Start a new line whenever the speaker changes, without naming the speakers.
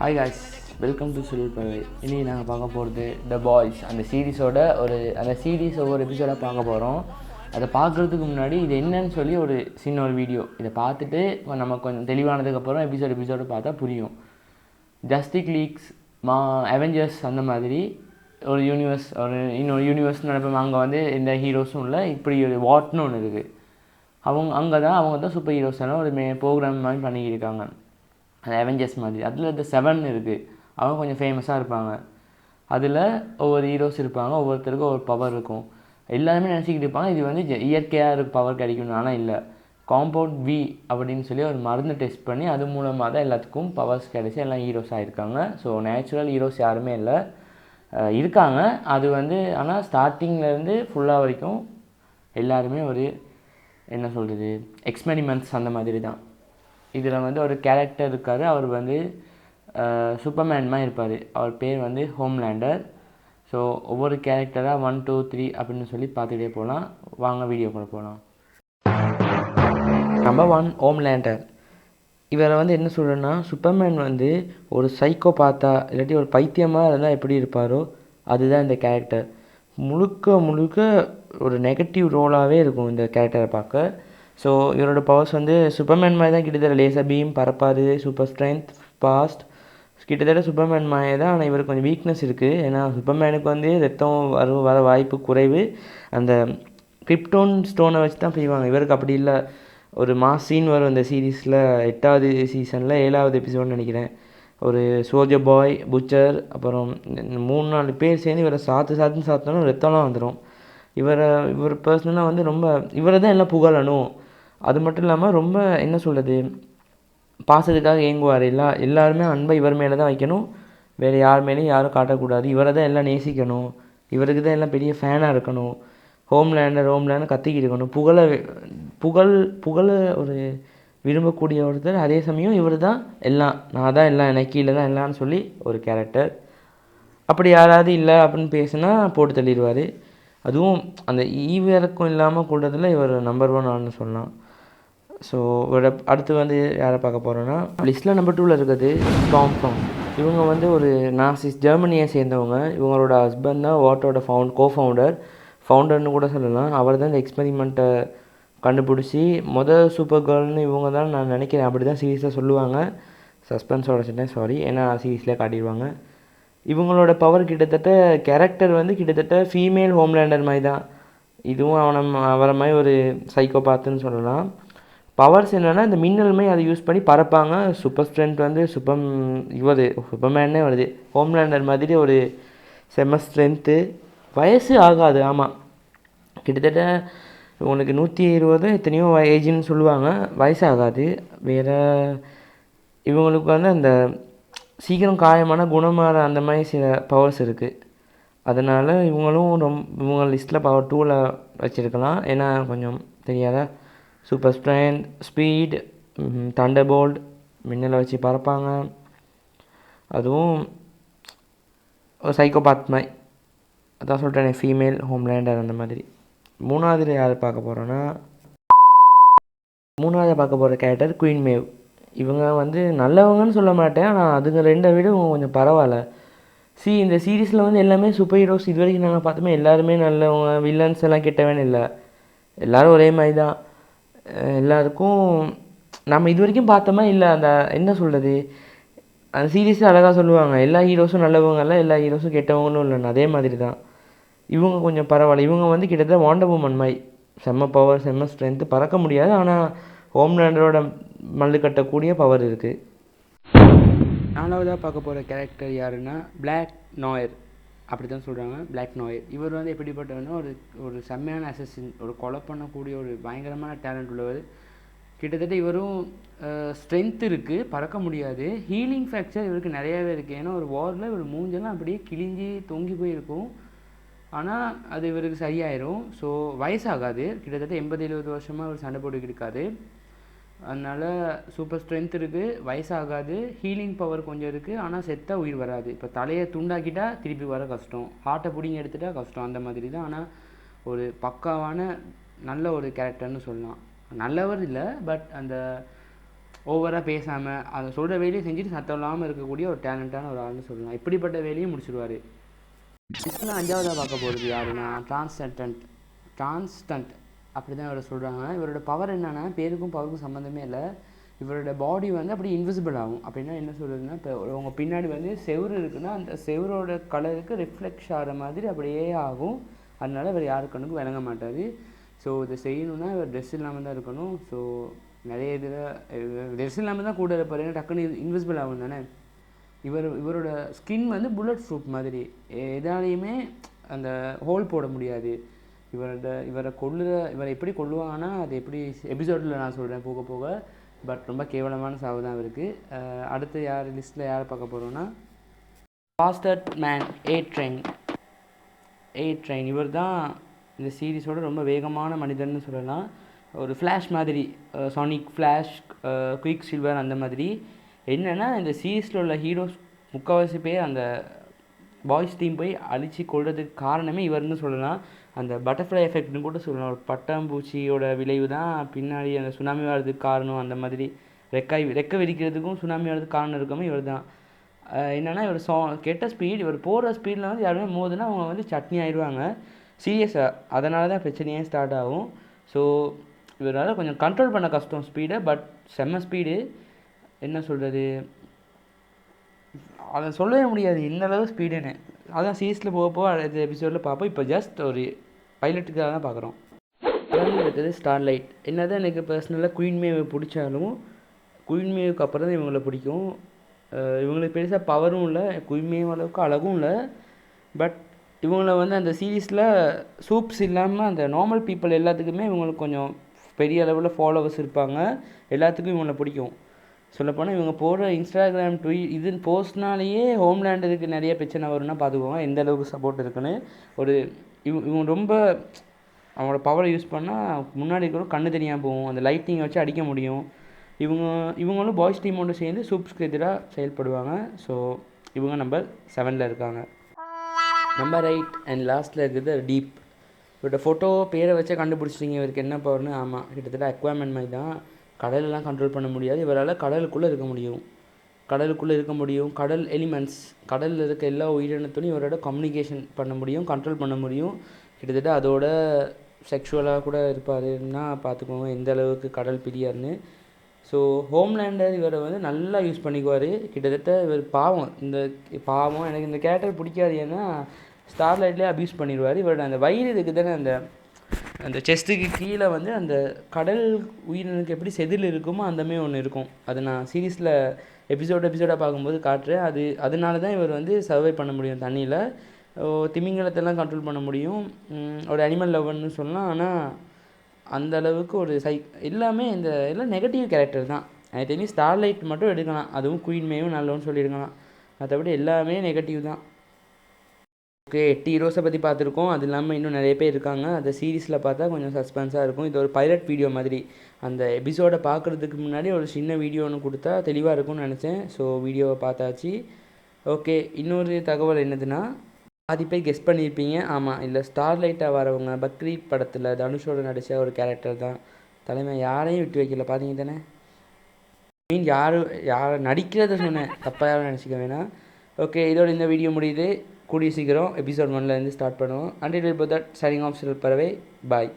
Hi guys welcome to சுருள் பறவை இனி நாங்கள் பார்க்க போகிறது த பாய்ஸ் அந்த சீரீஸோட ஒரு அந்த சீரீஸ் ஒவ்வொரு எபிசோடாக பார்க்க போகிறோம் அதை பார்க்குறதுக்கு முன்னாடி இது என்னன்னு சொல்லி ஒரு சின்ன ஒரு வீடியோ இதை பார்த்துட்டு நம்ம கொஞ்சம் தெளிவானதுக்கப்புறம் எபிசோட் எபிசோடு பார்த்தா புரியும். ஜஸ்டிக் லீக்ஸ் மா அவெஞ்சர்ஸ் அந்த மாதிரி ஒரு யூனிவர்ஸ் ஒரு இன்னொரு யூனிவர்ஸ் நினைப்போம். அங்கே வந்து இந்த ஹீரோஸும் இல்லை. இப்படி ஒரு வாட்னு ஒன்று இருக்குது அவங்க அங்கே தான் அவங்க தான் சூப்பர் ஹீரோஸ் எல்லாம் ஒரு மே ப்ரோக்ராம் மாதிரி பண்ணிக்கிட்டு அந்த அவெஞ்சர்ஸ் மாதிரி. அதில் இந்த செவன் இருக்குது அவங்க கொஞ்சம் ஃபேமஸாக இருப்பாங்க. அதில் ஒவ்வொரு ஹீரோஸ் இருப்பாங்க. ஒவ்வொருத்தருக்கும் ஒவ்வொரு பவர் இருக்கும். எல்லாருமே நினச்சிக்கிட்டு இருப்பாங்க இது வந்து ஜெ- இயற்கையாக இருக்கு பவர் கிடைக்கணும் ஆனால் இல்லை. காம்பவுண்ட் வி அப்படின்னு சொல்லி ஒரு மருந்து டெஸ்ட் பண்ணி அது மூலமாக தான் எல்லாத்துக்கும் பவர்ஸ் கிடைச்சி எல்லாம் ஹீரோஸ் ஆகிருக்காங்க ஸோ நேச்சுரல் ஹீரோஸ் யாருமே இல்லை. இருக்காங்க. அது வந்து ஆனால் ஸ்டார்டிங்லேருந்து ஃபுல்லாக வரைக்கும் எல்லாருமே ஒரு என்ன சொல்கிறது எக்ஸ்பெரிமெண்ட்ஸ் அந்த மாதிரி தான். இதில் வந்து ஒரு கேரக்டர் இருக்கார். அவர் வந்து சூப்பர்மேன் மாதிரி இருப்பார். அவர் பேர் வந்து ஹோம்லேண்டர் ஸோ ஒவ்வொரு கேரக்டராக ஒன் டூ த்ரீ அப்படின்னு சொல்லி பார்த்துக்கிட்டே போகலாம் வாங்க வீடியோக்குள்ள போகலாம் நம்பர் ஒன் ஹோம்லேண்டர் இவரை வந்து என்ன சொல்கிறேன்னா சூப்பர்மேன் வந்து ஒரு சைக்கோ பார்த்தா இல்லாட்டி ஒரு பைத்தியமாக இருந்தால் எப்படி இருப்பாரோ அதுதான் இந்த கேரக்டர் முழுக்க முழுக்க ஒரு நெகட்டிவ் ரோலாகவே இருக்கும் இந்த கேரக்டரை பார்க்க. ஸோ இவரோட பவர்ஸ் வந்து சூப்பர்மேன் மாதிரி தான் கிட்டத்தட்ட லேசர் பீம் பறப்பாரு சூப்பர் ஸ்ட்ரென்த் ஃபாஸ்ட் கிட்டத்தட்ட சூப்பர்மேன் மாதிரி தான் ஆனால் இவருக்கு கொஞ்சம் வீக்னஸ் இருக்குது ஏன்னா சூப்பர்மேனுக்கு வந்து ரத்தம் வர வர வாய்ப்பு குறைவு. அந்த கிரிப்டோன் ஸ்டோனை வச்சு தான் செய்வாங்க. இவருக்கு அப்படி இல்லை. ஒரு மாஸ் சீன் வரும் இந்த சீரீஸில் எட்டாவது சீசனில் ஏழாவது எபிசோட்னு நினைக்கிறேன். ஒரு சோஜர் பாய் புச்சர் அப்புறம் இந்த மூணு நாலு பேர் சேர்ந்து இவரை சாத்து சாத்துன்னு சாத்தினாலும் ரத்தம்லாம் வந்துடும் இவரை இவர் பர்சனலாக வந்து ரொம்ப இவரை தான் எல்லாம் புகழணும். அது மட்டும் இல்லாமல் ரொம்ப என்ன சொல்கிறது பாசத்துக்காக ஏங்குவார். எல்லா எல்லாருமே அன்பை இவர் மேலே தான் வைக்கணும். வேறு யார் மேலேயும் யாரும் காட்டக்கூடாது. இவரை தான் எல்லாம் நேசிக்கணும். இவருக்கு தான் எல்லாம் பெரிய ஃபேனாக இருக்கணும். ஹோம்லேண்டர் ஹோம்லேண்டர் கத்திக்கிட்டு இருக்கணும். புகழை புகழ் புகழை ஒரு விரும்பக்கூடிய ஒருத்தர். அதே சமயம் இவர் தான் எல்லாம். நான் தான் எல்லாம் எனக்கு கீழே தான் எல்லாம்னு சொல்லி ஒரு கேரக்டர் அப்படி யாராவது இல்லை அப்படின்னு பேசுனா போட்டு தள்ளிடுவார். அதுவும் அந்த ஈவிறக்கம் இல்லாமல் கூட்டத்தில் இவர் நம்பர் ஒன் ஆள்னு சொல்லலாம். ஸோ அடுத்து வந்து யாரை பார்க்க போகிறோன்னா லிஸ்ட்டில் நம்பர் டூவில் இருக்கிறது ஸ்டாம் ஃபார்ம் இவங்க வந்து ஒரு நாசிஸ் ஜெர்மனியை சேர்ந்தவங்க. இவங்களோட ஹஸ்பண்ட் தான் வாட்டோட ஃபவுண்ட் கோ ஃபவுண்டர் ஃபவுண்டர்னு கூட சொல்லலாம். அவர் தான் இந்த எக்ஸ்பெரிமெண்ட்டை கண்டுபிடிச்சி மொதல் சூப்பர் கேர்ள்னு இவங்க தான் நான் நினைக்கிறேன். அப்படி தான் சீரியஸாக சொல்லுவாங்க சஸ்பென்ஸோட சொன்னேன் சாரி ஏன்னா சீரீஸ்லேயே காட்டிடுவாங்க. இவங்களோட பவர் கிட்டத்தட்ட கேரக்டர் வந்து கிட்டத்தட்ட ஃபீமேல் ஹோம்லேண்டர் மாதிரி தான். இதுவும் அவனை அவரை மாதிரி ஒரு சைக்கோ பார்த்துன்னு சொல்லலாம். பவர்ஸ் என்னென்னா இந்த மின்னல்மை அதை யூஸ் பண்ணி பறப்பாங்க சூப்பர் ஸ்ட்ரென்த் வந்து சூப்பர் இவர் சூப்பர்மேனே வருது. ஹோம்லேண்டர் மாதிரி ஒரு செம்ம ஸ்ட்ரென்த்து வயசு ஆகாது ஆமாம் கிட்டத்தட்ட உனக்கு நூற்றி இருபது எத்தனையோ ஏஜ்னு சொல்லுவாங்க. வயசாகாது வேறு இவங்களுக்கு வந்து அந்த சீக்கிரம் காயமான குணமாற அந்த மாதிரி சில பவர்ஸ் இருக்குது அதனால் இவங்களும் ரொம்ப இவங்க லிஸ்ட்டில் பவர் டூவில் வச்சுருக்கலாம். ஏன்னா கொஞ்சம் தெரியாதா? Super strength speed thunder bolt மின்னலை வச்சு பறப்பாங்க. அதுவும் ஒரு சைக்கோபாத் மாதிரி. அதான் சொல்கிறேன் ஃபீமேல் ஹோம்லேண்டர் அந்த மாதிரி. மூணாவதில் யார் பார்க்க போகிறோன்னா மூணாவது பார்க்க போகிற கேரக்டர் குயின் மேவ் இவங்க வந்து நல்லவங்கன்னு சொல்ல மாட்டேன் ஆனால் அதுங்க ரெண்டை விட இவங்க கொஞ்சம் பரவாயில்ல. சி இந்த சீரீஸில் வந்து எல்லாமே சூப்பர் ஹீரோஸ் இது வரைக்கும் நாங்கள் பார்த்தோமே எல்லாருமே நல்லவங்க வில்லன்ஸ் எல்லாம் கெட்டவன் இல்லை. எல்லாரும் ஒரே மாதிரி தான். எல்லாருக்கும் நம்ம இது வரைக்கும் பார்த்தோமா? இல்லை அந்த என்ன சொல்கிறது அந்த சீரியஸாக அழகாக சொல்லுவாங்க. எல்லா ஹீரோஸும் நல்லவங்க இல்லை எல்லா ஹீரோஸும் கெட்டவங்களும் இல்லை அதே மாதிரி தான் இவங்க கொஞ்சம் பரவாயில்ல. இவங்க வந்து கிட்டத்தட்ட வாண்டர் உமன் மாதிரி செம்ம பவர் செம்ம ஸ்ட்ரென்த்து பறக்க முடியாது. ஆனால் ஹோம்லேண்டரோட மல்லு கட்டக்கூடிய பவர் இருக்குது நாலாவதாக பார்க்க போகிற கேரக்டர் யாருன்னா பிளாக் நாயர் அப்படி தான் சொல்கிறாங்க பிளாக் நாயர் இவர் வந்து எப்படிப்பட்டவர்னா ஒரு ஒரு செம்மையான அசஸின் ஒரு கொலை பண்ணக்கூடிய ஒரு பயங்கரமான டேலண்ட் உள்ளவர். கிட்டத்தட்ட இவரும் ஸ்ட்ரென்த் இருக்குது பறக்க முடியாது. ஹீலிங் ஃபேக்சர் இவருக்கு நிறையாவே இருக்குது ஏன்னா ஒரு வாரில் இவர் மூஞ்செல்லாம் அப்படியே கிழிஞ்சி தொங்கி போயிருக்கும். ஆனால் அது இவருக்கு சரியாயிரும். ஸோ வயசாகாது. கிட்டத்தட்ட எண்பது எழுபது வருஷமாக இவர் சண்டை போட்டுக்கிட்டு இருக்காரு. அதனால் சூப்பர் ஸ்ட்ரென்த் இருக்குது வயசாகாது ஹீலிங் பவர் கொஞ்சம் இருக்குது ஆனால் செத்தா உயிர் வராது. இப்போ தலையை துண்டாக்கிட்டால் திருப்பி வர கஷ்டம். ஹார்ட்டை பிடிங்கி எடுத்துட்டால் கஷ்டம் அந்த மாதிரி தான். ஆனால் ஒரு பக்காவான நல்ல ஒரு கேரக்டர்னு சொல்லலாம். நல்லவர் இல்லை பட் அந்த ஓவராக பேசாமல் அதை சொல்கிற வேலையும் செஞ்சுட்டு சத்தம் இல்லாமல் இருக்கக்கூடிய ஒரு டேலண்டான ஒரு ஆள்னு சொல்லலாம். இப்படிப்பட்ட வேலையும் முடிச்சிடுவார் நெக்ஸ்ட்லாம் அஞ்சாவதாக பார்க்க போகிறது யாருன்னா டிரான்ஸ்டன்ட் டிரான்ஸ்டன்ட் அப்படி தான் இவரை சொல்கிறாங்க இவரோட பவர் என்னென்னா பேருக்கும் பவருக்கும் சம்மந்தமே இல்லை. இவரோட பாடி வந்து அப்படி இன்விசிபிள் ஆகும். அப்படின்னா என்ன சொல்கிறதுன்னா இப்போ உங்கள் பின்னாடி வந்து செவரு இருக்குன்னா அந்த செவரோட கலருக்கு ரிஃப்ளெக்ஷ் ஆகிற மாதிரி அப்படியே ஆகும். அதனால் இவர் யாரு கண்ணுக்கும் விளங்க மாட்டார். ஸோ இதை செய்யணும்னா இவர் ட்ரெஸ் இல்லாமல் தான் இருக்கணும். ஸோ நிறைய இதில் ட்ரெஸ் இல்லாமல் தான் கூட இருப்பார். ஏன்னா டக்குன்னு இன்விசிபிள் ஆகும் தானே. இவர் இவரோட ஸ்கின் வந்து புல்லட் ப்ரூஃப் மாதிரி எதாலையுமே அந்த ஹோல் போட முடியாது. இவரோட இவரை கொள்ளுற இவரை எப்படி கொள்ளுவாங்கன்னா அது எப்படி எபிசோடில் நான் சொல்கிறேன் போக போக. பட் ரொம்ப கேவலமான சாவு தான் இவருக்கு அடுத்து யார் லிஸ்ட்டில் யார் பார்க்க போகிறோன்னா bastard man A train A train இவர் தான் இந்த சீரிஸோட ரொம்ப வேகமான மனிதன்னு சொல்லலாம். ஒரு ஃப்ளாஷ் மாதிரி சானிக் ஃப்ளாஷ் குயிக் சில்வர் அந்த மாதிரி. என்னென்னா இந்த சீரீஸில் உள்ள ஹீரோஸ் முக்கால்வாசி பேர் அந்த பாய்ஸ் டீம் போய் அழிச்சு கொள்றதுக்கு காரணமே இவர்னு சொல்லலாம். அந்த பட்டர்ஃப்ளை எஃபெக்ட்னு கூட சொல்லலாம். ஒரு பட்டாம்பூச்சியோட விளைவு தான் பின்னாடி அந்த சுனாமி வர்றதுக்கு காரணம். அந்த மாதிரி ரெக்காய் ரெக்கை வெடிக்கிறதுக்கும் சுனாமி வர்றதுக்கு காரணம் இருக்காமல் இவர் தான். என்னென்னா இவர் சா கெட்ட ஸ்பீட் இவர் போகிற ஸ்பீடில் வந்து யாருமே மோதுனா அவங்க வந்து சட்னி ஆயிடுவாங்க. சீரியஸாக அதனால தான் பிரச்சனையே ஸ்டார்ட் ஆகும். ஸோ இவரால் கொஞ்சம் கண்ட்ரோல் பண்ண கஷ்டம் ஸ்பீடை பட் செம்ம ஸ்பீடு என்ன சொல்கிறது அதை சொல்லவே முடியாது. இந்த அளவு ஸ்பீடுன்னு அதான் சீரீஸில் போக போக அடுத்த எபிசோடில் பார்ப்போம். இப்போ ஜஸ்ட் ஒரு பைலட்டுக்காக தான் பார்க்குறோம். அடுத்தது ஸ்டார் ஸ்டார்லைட் என்ன தான் எனக்கு பர்சனலாக குயின் மேவை பிடிச்சாலும் குயின் மேவுக்கு அப்புறம் தான் இவங்களை பிடிக்கும். இவங்களுக்கு பெருசாக பவரும் இல்லை குயின் மேவ் அளவுக்கு அழகும் இல்லை. பட் இவங்களை வந்து அந்த சீரீஸில் சூப்ஸ் இல்லாமல் அந்த நார்மல் பீப்புள் எல்லாத்துக்குமே இவங்களுக்கு கொஞ்சம் பெரிய அளவில் ஃபாலோவர்ஸ் இருப்பாங்க. எல்லாத்துக்கும் இவங்களை பிடிக்கும். சொல்லப்போனால் இவங்க போடுற இன்ஸ்டாகிராம் ட்வீ இது போஸ்ட்னாலேயே ஹோம்லேண்டுக்கு நிறைய பிரச்சனை வரும்னா பார்த்துக்கோங்க எந்த அளவுக்கு சப்போர்ட் இருக்குன்னு ஒரு இவங்க இவங்க ரொம்ப அவங்களோட பவரை யூஸ் பண்ணால் முன்னாடி கூட கண்ணு தெரியாமல் போகும். அந்த லைட்டிங்கை வச்சு அடிக்க முடியும். இவங்க இவங்களும் பாய்ஸ் டீமோடு சேர்ந்து சூப்ஸ்க்கு எதிராக செயல்படுவாங்க. ஸோ இவங்க நம்பர் செவனில் இருக்காங்க. நம்பர் எயிட் அண்ட் லாஸ்ட்டில் இருக்குது டீப் இவரோட ஃபோட்டோ பேரை வச்சே கண்டுபிடிச்சிட்டிங்க. இவருக்கு என்ன பவர்னு ஆமாம் கிட்டத்தட்ட அக்வாமெண்ட் மாதிரி தான். கடலெல்லாம் கண்ட்ரோல் பண்ண முடியாது. இவரால் கடலுக்குள்ளே இருக்க முடியும். கடலுக்குள்ளே இருக்க முடியும். கடல் எலிமெண்ட்ஸ் கடலில் இருக்க எல்லா உயிரினத்தோடையும் இவரோட கம்யூனிகேஷன் பண்ண முடியும் கண்ட்ரோல் பண்ண முடியும். கிட்டத்தட்ட அதோட செக்ஷுவலாக கூட இருப்பாருன்னா பார்த்துக்கோங்க எந்த அளவுக்கு கடல் பிரியாருன்னு. ஸோ ஹோம்லேண்டர் இவரை வந்து நல்லா யூஸ் பண்ணிக்குவார். கிட்டத்தட்ட இவர் பாவம். இந்த பாவம் எனக்கு இந்த கேரக்டர் பிடிக்காது. ஏன்னா ஸ்டார்லைட்லேயே அப்யூஸ் பண்ணிடுவார். இவரோட அந்த வயிறு இதுக்கு தானே அந்த அந்த செஸ்ட்டுக்கு கீழே வந்து அந்த கடல் உயிரினுக்கு எப்படி செதில் இருக்குமோ அந்தமாரி ஒன்று இருக்கும். அது நான் சீரீஸில் எபிசோட் எபிசோடாக பார்க்கும்போது காட்டுறேன். அது அதனால தான் இவர் வந்து சர்வை பண்ண முடியும் தண்ணியில். திமிங்கலத்தெல்லாம் கண்ட்ரோல் பண்ண முடியும். ஒரு அனிமல் லவ்னு சொல்லலாம். ஆனால் அந்த அளவுக்கு ஒரு சை எல்லாமே இந்த எல்லாம் நெகட்டிவ் கேரக்டர் தான். எனக்கு தெரிஞ்சு ஸ்டார்லைட் மட்டும் எடுக்கலாம். அதுவும் குயின் மேவும் நல்லோன்னு சொல்லியிருக்கலாம். மற்றபடி எல்லாமே நெகட்டிவ் தான். ஓகே எட்டு ஹீரோஸை பற்றி பார்த்துருக்கோம். அது இல்லாமல் இன்னும் நிறைய பேர் இருக்காங்க. அந்த சீரீஸில் பார்த்தா கொஞ்சம் சஸ்பென்ஸாக இருக்கும். இது ஒரு பைலட் வீடியோ மாதிரி. அந்த எபிசோடை பார்க்குறதுக்கு முன்னாடி ஒரு சின்ன வீடியோ ஒன்று கொடுத்தா தெளிவாக இருக்கும்னு நினச்சேன். ஸோ வீடியோவை பார்த்தாச்சு. ஓகே இன்னொரு தகவல் என்னதுன்னா பாதி பேர் கெஸ் பண்ணியிருப்பீங்க. ஆமாம் இல்லை ஸ்டார்லைட்டாக வரவங்க பக்ரீத் படத்தில் தனுஷோட நடித்த ஒரு கேரக்டர் தான். தலைமை யாரையும் விட்டு வைக்கல. பார்த்தீங்க தானே? மீன் யார் யார் நடிக்கிறத சொன்னேன். தப்பாக யாரும் நினச்சிக்க வேணாம். ஓகே இதோட இந்த வீடியோ முடியுது. கூடிய சீக்கிரம் எபிசோட் ஒன்லேருந்து ஸ்டார்ட் பண்ணுவோம். அண்டில் தட் சைனிங் ஆஃப் பறவை? பாய்